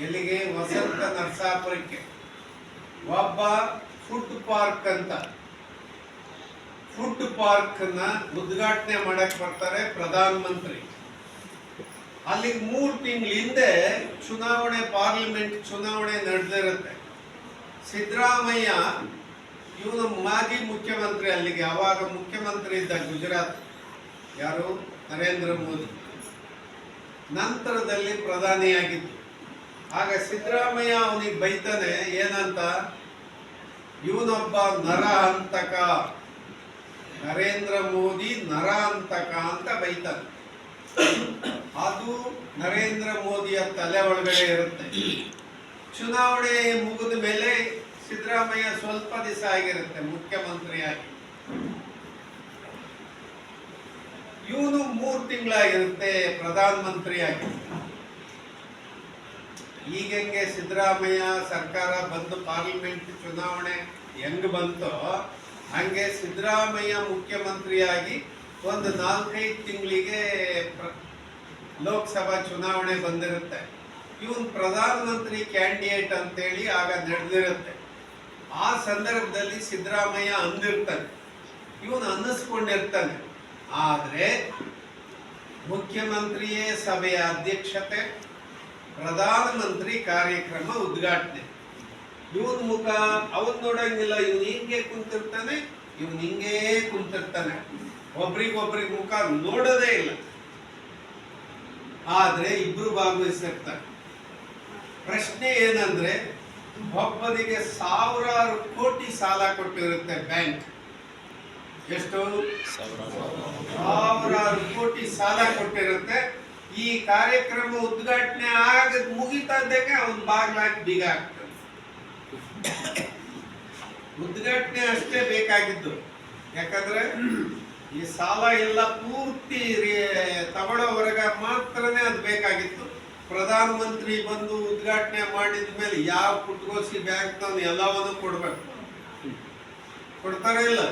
ಎಲ್ಲಿಗೆ ವಸಂತ ನರಸಾಪುರಕ್ಕೆ. ಒಬ್ಬ ಫುಡ್ ಪಾರ್ಕ್ ಅಂತ. ಫುಡ್ ಪಾರ್ಕ್ನ ಉದ್ಘಾಟನೆ ಮಾಡಕ್ಕೆ ಬರ್ತಾರೆ ಪ್ರಧಾನ ಮಂತ್ರಿ. ಅಲ್ಲಿಗೆ ಮೂರು ತಿಂಗಳ ಹಿಂದೆ ಚುನಾವಣೆ ಪಾರ್ಲಿಮೆಂಟ್ ಚುನಾವಣೆ ನಡೆದಿರುತ್ತೆ. ಸಿದ್ದರಾಮಯ್ಯ ಇವನು ಮಾಜಿ ಮುಖ್ಯಮಂತ್ರಿ ಅಲ್ಲಿಗೆ, ಅವಾಗ ಮುಖ್ಯಮಂತ್ರಿ ಇದ್ದ ಗುಜರಾತ್. ಯಾರು? ನರೇಂದ್ರ ಮೋದಿ. ನಂತರದಲ್ಲಿ ಪ್ರಧಾನಿಯಾಗಿದ್ದು. ಆಗ ಸಿದ್ದರಾಮಯ್ಯ ಅವನಿಗೆ ಬೈತಾನೆ, ಏನಂತ? ಇವನೊಬ್ಬ ನರ ಹಂತಕ. ನರೇಂದ್ರ ಮೋದಿ ನರ ಹಂತಕ ಅಂತ ಬೈತಾನೆ. ಅದು ನರೇಂದ್ರ ಮೋದಿಯ ತಲೆ ಒಳಗಡೆ ಇರುತ್ತೆ. ಚುನಾವಣೆ ಮುಗಿದ ಮೇಲೆ ಸಿದ್ದರಾಮಯ್ಯ ಸ್ವಲ್ಪ ದಿವಸ ಆಗಿರುತ್ತೆ, ಮುಖ್ಯಮಂತ್ರಿಯಾಗಿ. ಇವನು ಮೂರು ತಿಂಗಳಾಗಿರುತ್ತೆ ಪ್ರಧಾನ ಮಂತ್ರಿಯಾಗಿ ಈಗಂಗೆ ಸಿದ್ದರಾಮಯ್ಯ ಸರ್ಕಾರ ಬಂದು ಪಾರ್ಲಿಮೆಂಟ್ ಚುನಾವಣೆ ಹೆಂಗ್ ಬಂತೋ ಹಂಗೆ ಸಿದ್ದರಾಮಯ್ಯ ಮುಖ್ಯಮಂತ್ರಿಯಾಗಿ ಒಂದು ನಾಲ್ಕೈದು ತಿಂಗಳಿಗೆ ಲೋಕಸಭಾ ಚುನಾವಣೆ ಬಂದಿರುತ್ತೆ. ಇವನ್ ಪ್ರಧಾನಮಂತ್ರಿ ಕ್ಯಾಂಡಿಡೇಟ್ ಅಂತೇಳಿ ಆಗ ನಡೆದಿರುತ್ತೆ. ಆ ಸಂದರ್ಭದಲ್ಲಿ ಸಿದ್ದರಾಮಯ್ಯ ಅಂದಿರ್ತಾನೆ. ಇವನು ಅನ್ನಿಸ್ಕೊಂಡಿರ್ತಾನೆ. ಆದರೆ ಮುಖ್ಯಮಂತ್ರಿಯೇ ಸಭೆಯ ಅಧ್ಯಕ್ಷತೆ ಪ್ರಧಾನಮಂತ್ರಿ ಕಾರ್ಯಕ್ರಮ ಉದ್ಘಾಟನೆ. ಇವನ್ ಮುಖ ಅವನ್ ನೋಡಂಗಿಲ್ಲ, ಇವನ್ ಹಿಂಗೆ ಕುಂತಿರ್ತಾನೆ, ಇವನ್ ಹಿಂಗೆ ಕುಂತಿರ್ತಾನೆ. ಒಬ್ರಿಗೊಬ್ರಿಗೆ ಮುಖ ನೋಡೋದೇ ಇಲ್ಲ. ಆದ್ರೆ ಇಬ್ರು ಭಾಗವಹಿಸಿರ್ತಾರೆ. ಪ್ರಶ್ನೆ ಏನಂದ್ರೆ, ಒಬ್ಬನಿಗೆ ಸಾವಿರಾರು ಕೋಟಿ ಸಾಲ ಕೊಟ್ಟಿರುತ್ತೆ ಬ್ಯಾಂಕ್. ಎಷ್ಟು? ಸಾವಿರಾರು ಕೋಟಿ ಸಾಲ ಕೊಟ್ಟಿರುತ್ತೆ. ಈ ಕಾರ್ಯಕ್ರಮ ಉದ್ಘಾಟನೆ ಆಗ ಮುಗಿತದ್ದಕ್ಕೆ ಅವನ್ ಬಾಗ್ಲಾಕಿ ಬೀಗ ಆಗ್ತದೆ ಉದ್ಘಾಟನೆ ಅಷ್ಟೇ ಬೇಕಾಗಿದ್ದು. ಯಾಕಂದ್ರೆ ಈ ಸಾಲ ಎಲ್ಲ ಪೂರ್ತಿ ತಗೊಳ್ಳೋವರೆಗ ಮಾತ್ರನೇ ಅದು ಬೇಕಾಗಿತ್ತು. ಪ್ರಧಾನ ಮಂತ್ರಿ ಬಂದು ಉದ್ಘಾಟನೆ ಮಾಡಿದ ಮೇಲೆ ಯಾವ ಕುಟ್ಕೋಸಿ ಬ್ಯಾಂಕ್ ಎಲ್ಲವನ್ನು ಕೊಡ್ಬೇಕು? ಕೊಡ್ತಾರ ಇಲ್ಲ?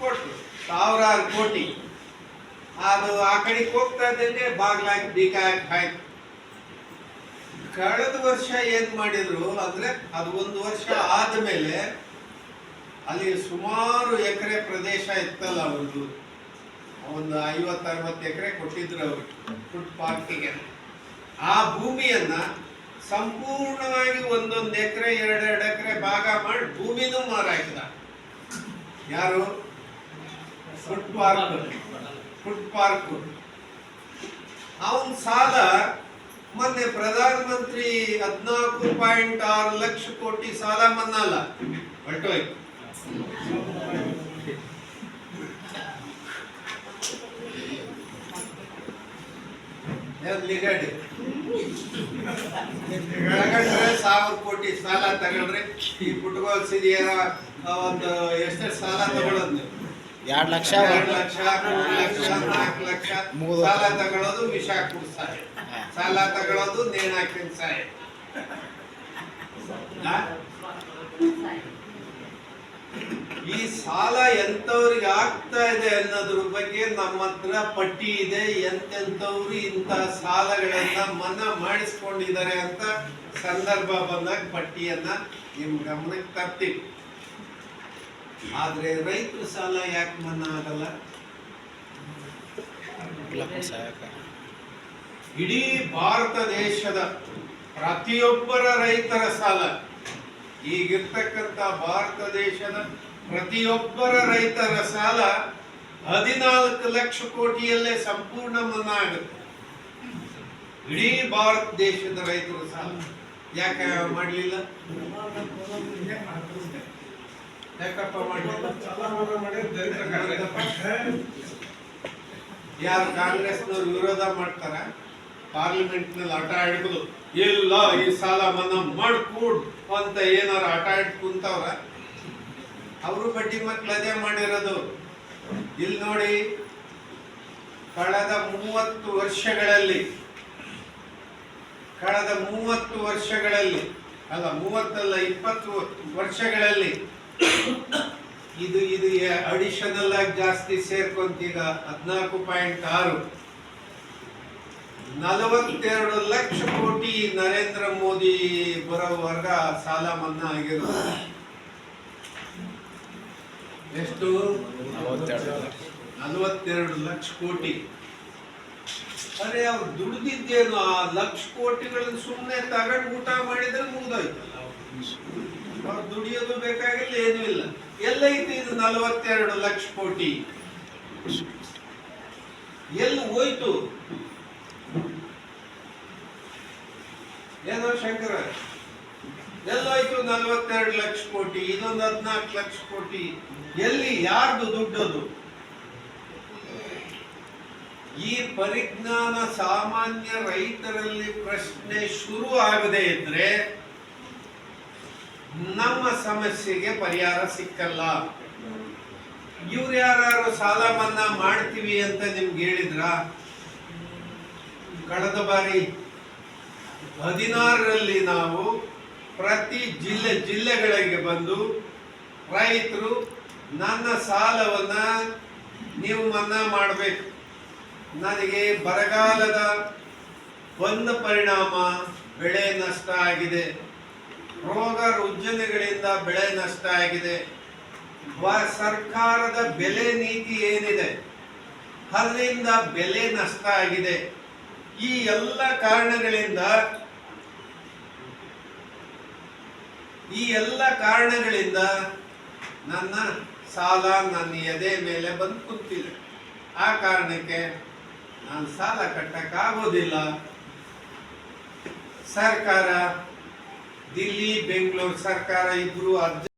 ಕೊಟ್ಟು ಸಾವಿರಾರು ಕೋಟಿ. ಅದು ಆ ಕಡೆಗೆ ಹೋಗ್ತಾ ಇದ್ದಂಗೆ ಬಾಗ್ಲಾಕಿ ಬೀಕಾಯಕ್ಕೆ ಹಾಕಿ ಕಳೆದ ವರ್ಷ ಏನ್ ಮಾಡಿದ್ರು, ಅಂದ್ರೆ ಅದು ಒಂದು ವರ್ಷ ಆದಮೇಲೆ ಅಲ್ಲಿ ಸುಮಾರು ಎಕರೆ ಪ್ರದೇಶ ಇತ್ತಲ್ಲ ಅವ್ರದ್ದು ಒಂದು ಐವತ್ತು, ಅರವತ್ತು ಎಕರೆ ಕೊಟ್ಟಿದ್ರು ಅವರು ಫುಡ್ ಪಾರ್ಕಿಗೆ ಆ ಭೂಮಿಯನ್ನ ಸಂಪೂರ್ಣವಾಗಿ ಒಂದೊಂದು ಎಕರೆ, ಎರಡೆರಡು ಎಕರೆ ಭಾಗ ಮಾಡಿ ಭೂಮಿನೂ ಮಾರಾಕಿದ ಯಾರು? ಫುಡ್ ಪಾರ್ಕ್ ಫುಡ್ ಪಾರ್ಕ್ ಅವನ ಸಾಲ ಮೊನ್ನೆ ಪ್ರಧಾನ ಮಂತ್ರಿ ಹದಿನಾಲ್ಕು ಪಾಯಿಂಟ್ ಆರು ಲಕ್ಷ ಕೋಟಿ ಸಾಲ ಮನ್ನಾ ಅಲ್ಲ ಸಾವಿರ ಕೋಟಿ ಸಾಲ ತಗೊಂಡ್ರೆ ಈ ಪುಟ್ಗೋಲ್ಸಿದ ಒಂದು ಎಷ್ಟೆಷ್ಟು ಸಾಲ ತಗೊಳ್ಳೋದು ಎರಡು ಲಕ್ಷ ಎರಡು ಲಕ್ಷ ಮೂರು ಲಕ್ಷ ನಾಲ್ಕು ಲಕ್ಷ. ಸಾಲ ತಗೊಳ್ಳೋದು ವಿಷ ಕುಡಿಸ್ತಾರೆ ಸಾಲ ತಗೊಳ್ಳೋದು ನೇಣ ಹಾಕಿನ ಸಾಯ ಈ ಸಾಲ ಎಂತವ್ರಿಗೆ ಆಗ್ತಾ ಇದೆ ಅನ್ನೋದ್ರ ಬಗ್ಗೆ ನಮ್ಮ ಹತ್ರ ಪಟ್ಟಿ ಇದೆ. ಎಂತೆಂತವ್ರು ಇಂಥ ಸಾಲಗಳನ್ನ ಮನ್ನಾ ಮಾಡಿಸ್ಕೊಂಡಿದ್ದಾರೆ ಅಂತ ಸಂದರ್ಭ ಬಂದಾಗ ಪಟ್ಟಿಯನ್ನ ನಿಮ್ ಗಮನಕ್ಕೆ ತರ್ತೀವಿ. ಆದ್ರೆ ರೈತರ ಸಾಲ ಯಾಕೆ ಮನ್ನಾ ಆಗಲ್ಲ? ಇಡೀ ಭಾರತ ದೇಶದ ಪ್ರತಿಯೊಬ್ಬರ ರೈತರ ಸಾಲ. ಈಗಿರ್ತಕ್ಕಂಥ ಭಾರತ ದೇಶದ ಪ್ರತಿಯೊಬ್ಬರ ರೈತರ ಸಾಲ ಹದಿನಾಲ್ಕು ಲಕ್ಷ ಕೋಟಿಯಲ್ಲೇ ಸಂಪೂರ್ಣ ಮನ್ನಾ ಆಗುತ್ತೆ. ಇಡೀ ಭಾರತ ದೇಶದ ರೈತರ ಸಾಲ ಯಾಕೆ ಮಾಡಲಿಲ್ಲ? ಯಾಕಪ್ಪ ಮಾಡಲಿಲ್ಲ ಯಾರು ಕಾಂಗ್ರೆಸ್ನವ್ರು ವಿರೋಧ ಮಾಡ್ತಾರ? ಪಾರ್ಲಿಮೆಂಟ್ನಲ್ಲಿ ಆಟ ಆಡ್ಬೋದು ಇಲ್ಲ, ಈ ಸಾಲ ಮನ್ನಾ ಮಾಡ್ಕೂಡ್ ಅಂತ ಏನಾರ ಆಟ ಆಡ್ ಕುಂತವ್ರ? ಅವರು ಬಡ್ಡಿ ಮಕ್ಳು ಅದೇ ಮಾಡಿರೋದು. ಇಲ್ಲಿ ನೋಡಿ, ಕಳೆದ ಮೂವತ್ತು ವರ್ಷಗಳಲ್ಲಿ, ಕಳೆದ ಮೂವತ್ತು ವರ್ಷಗಳಲ್ಲಿ, ಅಲ್ಲ, ಮೂವತ್ತಲ್ಲ, ಇಪ್ಪತ್ತು ವರ್ಷಗಳಲ್ಲಿ ಇದು ಇದು ಅಡಿಷನಲ್ ಆಗಿ ಜಾಸ್ತಿ ಸೇರ್ಕೊಂತೀಗ ಹದಿನಾಲ್ಕು ಪಾಯಿಂಟ್ ಆರು. ನಲವತ್ತೆರಡು ಲಕ್ಷ ಕೋಟಿ ನರೇಂದ್ರ ಮೋದಿ ಬರೋವರ್ಗ ಸಾಲ ಮನ್ನಾ ಆಗಿರೋದು. ಎಷ್ಟು? ನಲವತ್ತೆರಡು ಲಕ್ಷ ಕೋಟಿ. ಅರೆ, ಅವ್ರು ದುಡ್ದಿದ್ದೇನು? ಆ ಲಕ್ಷ ಕೋಟಿಗಳನ್ನ ಸುಮ್ಮನೆ ತಗೊಂಡು ಊಟ ಮಾಡಿದ್ರೆ ಮುಗ್ದೋಯ್ತಲ್ಲ ಅವ್ರು ದುಡಿಯೋದು ಬೇಕಾಗಿಲ್ಲ, ಏನೂ ಇಲ್ಲ. ಎಲ್ಲೈತಿ ಇದು ನಲವತ್ತೆರಡು ಲಕ್ಷ ಕೋಟಿ. ಎಲ್ಲಿ ಹೋಯ್ತು? ಏನೋ ಶಂಕರ? ಎಲ್ಲೋಯ್ತು ನಲವತ್ತೆರಡು ಲಕ್ಷ ಕೋಟಿ? ಇದೊಂದು ಹದಿನಾಲ್ಕು ಲಕ್ಷ ಕೋಟಿ. ಎಲ್ಲಿ, ಯಾರ್ದು ದುಡ್ಡದು? ಈ ಪರಿಜ್ಞಾನ ಸಾಮಾನ್ಯ ರೈತರಲ್ಲಿ ಪ್ರಶ್ನೆ ಶುರು ಆಗದೆ ಇದ್ರೆ ನಮ್ಮ ಸಮಸ್ಯೆಗೆ ಪರಿಹಾರ ಸಿಕ್ಕಲ್ಲ. ಇವ್ರು ಯಾರು ಸಾಲ ಮನ್ನಾ ಮಾಡ್ತೀವಿ ಅಂತ ನಿಮ್ಗೆ ಹೇಳಿದ್ರ? ಕಳೆದ ಬಾರಿ ಹದಿನಾರರಲ್ಲಿ ನಾವು ಪ್ರತಿ ಜಿಲ್ಲೆ ಜಿಲ್ಲೆಗಳಿಗೆ ಬಂದು ರೈತರು ನನ್ನ ಸಾಲವನ್ನ ನೀವು ಮನ್ನಾ ಮಾಡಬೇಕು. ನನಗೆ ಬರಗಾಲದ ಒಂದು ಪರಿಣಾಮ ಬೆಳೆ ನಷ್ಟ ಆಗಿದೆ. ರೋಗ ರುಜಿನಗಳಿಂದ ಬೆಳೆ ನಷ್ಟ ಆಗಿದೆ. ಸರ್ಕಾರದ ಬೆಲೆ ನೀತಿ ಏನಿದೆ? ಅಲ್ಲಿಂದ ಬೆಲೆ ನಷ್ಟ ಆಗಿದೆ. ಈ ಎಲ್ಲ ಕಾರಣಗಳಿಂದ ಈ ಎಲ್ಲ ಕಾರಣಗಳಿಂದ ನನ್ನ ಸಾಲ ನನ್ನ ಎದೆ ಮೇಲೆ ಬಂದು ಕೂತಿದೆ. ಆ ಕಾರಣಕ್ಕೆ ನಾನು ಸಾಲ ಕಟ್ಟಕ್ಕಾಗೋದಿಲ್ಲ. ಸರ್ಕಾರ ದಿಲ್ಲಿ ಬೆಂಗಳೂರು ಸರ್ಕಾರ ಇಬ್ರು ಅರ್ಜಿ